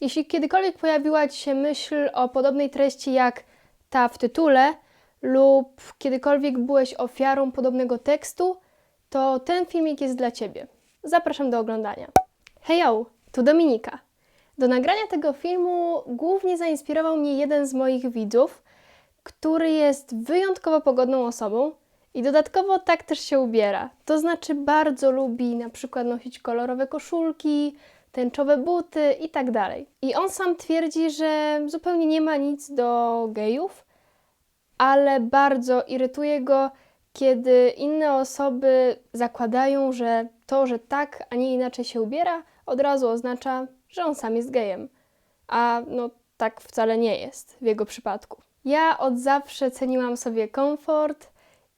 Jeśli kiedykolwiek pojawiła Ci się myśl o podobnej treści jak ta w tytule, lub kiedykolwiek byłeś ofiarą podobnego tekstu, to ten filmik jest dla Ciebie. Zapraszam do oglądania. Hej yo, tu Dominika. Do nagrania tego filmu głównie zainspirował mnie jeden z moich widzów, który jest wyjątkowo pogodną osobą i dodatkowo tak też się ubiera. To znaczy bardzo lubi na przykład nosić kolorowe koszulki, tęczowe buty i tak dalej. I on sam twierdzi, że zupełnie nie ma nic do gejów, ale bardzo irytuje go, kiedy inne osoby zakładają, że to, że tak, a nie inaczej się ubiera, od razu oznacza, że on sam jest gejem. A no tak wcale nie jest w jego przypadku. Ja od zawsze ceniłam sobie komfort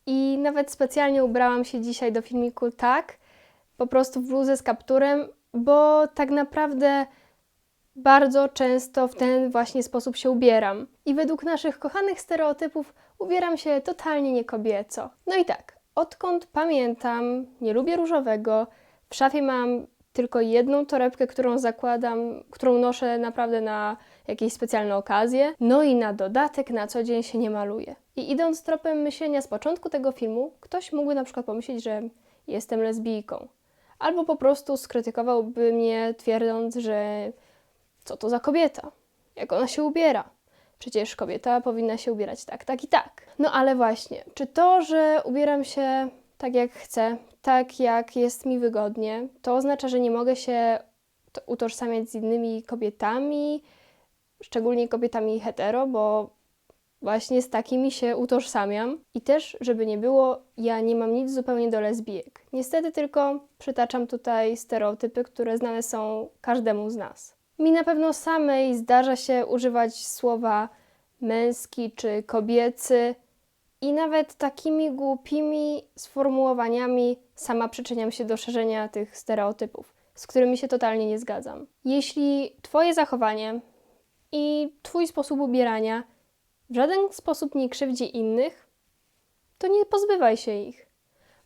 i nawet specjalnie ubrałam się dzisiaj do filmiku tak, po prostu w bluzę z kapturem, bo tak naprawdę bardzo często w ten właśnie sposób się ubieram. I według naszych kochanych stereotypów ubieram się totalnie niekobieco. No i tak, odkąd pamiętam, nie lubię różowego. W szafie mam tylko jedną torebkę, którą zakładam, którą noszę naprawdę na jakieś specjalne okazje. No i na dodatek na co dzień się nie maluję. I idąc tropem myślenia z początku tego filmu, ktoś mógłby na przykład pomyśleć, że jestem lesbijką. Albo po prostu skrytykowałby mnie, twierdząc, że co to za kobieta? Jak ona się ubiera? Przecież kobieta powinna się ubierać tak, tak i tak. No ale właśnie, czy to, że ubieram się tak jak chcę, tak jak jest mi wygodnie, to oznacza, że nie mogę się to- utożsamiać z innymi kobietami, szczególnie kobietami hetero, bo właśnie z takimi się utożsamiam. I też, żeby nie było, ja nie mam nic zupełnie do lesbijek. Niestety tylko przytaczam tutaj stereotypy, które znane są każdemu z nas. Mi na pewno samej zdarza się używać słowa męski czy kobiecy i nawet takimi głupimi sformułowaniami sama przyczyniam się do szerzenia tych stereotypów, z którymi się totalnie nie zgadzam. Jeśli Twoje zachowanie i Twój sposób ubierania w żaden sposób nie krzywdzi innych, to nie pozbywaj się ich,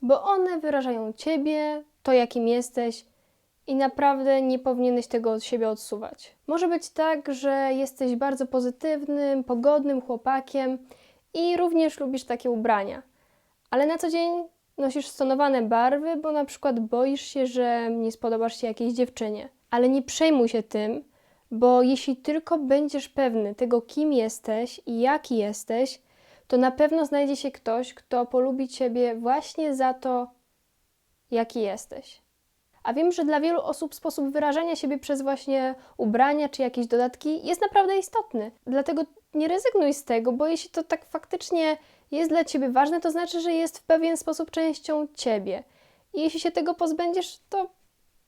bo one wyrażają Ciebie, to jakim jesteś i naprawdę nie powinieneś tego od siebie odsuwać. Może być tak, że jesteś bardzo pozytywnym, pogodnym chłopakiem i również lubisz takie ubrania, ale na co dzień nosisz stonowane barwy, bo na przykład boisz się, że nie spodobasz się jakiejś dziewczynie. Ale nie przejmuj się tym, bo jeśli tylko będziesz pewny tego, kim jesteś i jaki jesteś, to na pewno znajdzie się ktoś, kto polubi ciebie właśnie za to, jaki jesteś. A wiem, że dla wielu osób sposób wyrażania siebie przez właśnie ubrania czy jakieś dodatki jest naprawdę istotny. Dlatego nie rezygnuj z tego, bo jeśli to tak faktycznie jest dla ciebie ważne, to znaczy, że jest w pewien sposób częścią ciebie. I jeśli się tego pozbędziesz, to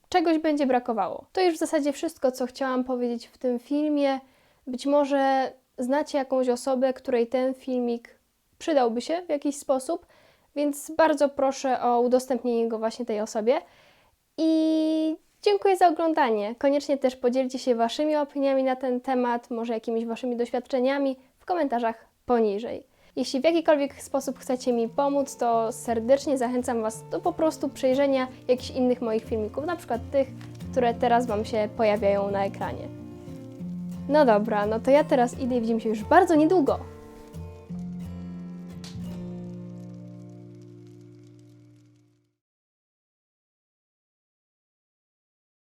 czegoś będzie brakowało. To już w zasadzie wszystko, co chciałam powiedzieć w tym filmie. Być może znacie jakąś osobę, której ten filmik przydałby się w jakiś sposób, więc bardzo proszę o udostępnienie go właśnie tej osobie. I dziękuję za oglądanie. Koniecznie też podzielcie się Waszymi opiniami na ten temat, może jakimiś Waszymi doświadczeniami w komentarzach poniżej. Jeśli w jakikolwiek sposób chcecie mi pomóc, to serdecznie zachęcam Was do po prostu przejrzenia jakichś innych moich filmików, na przykład tych, które teraz Wam się pojawiają na ekranie. No dobra, no to ja teraz idę i widzimy się już bardzo niedługo.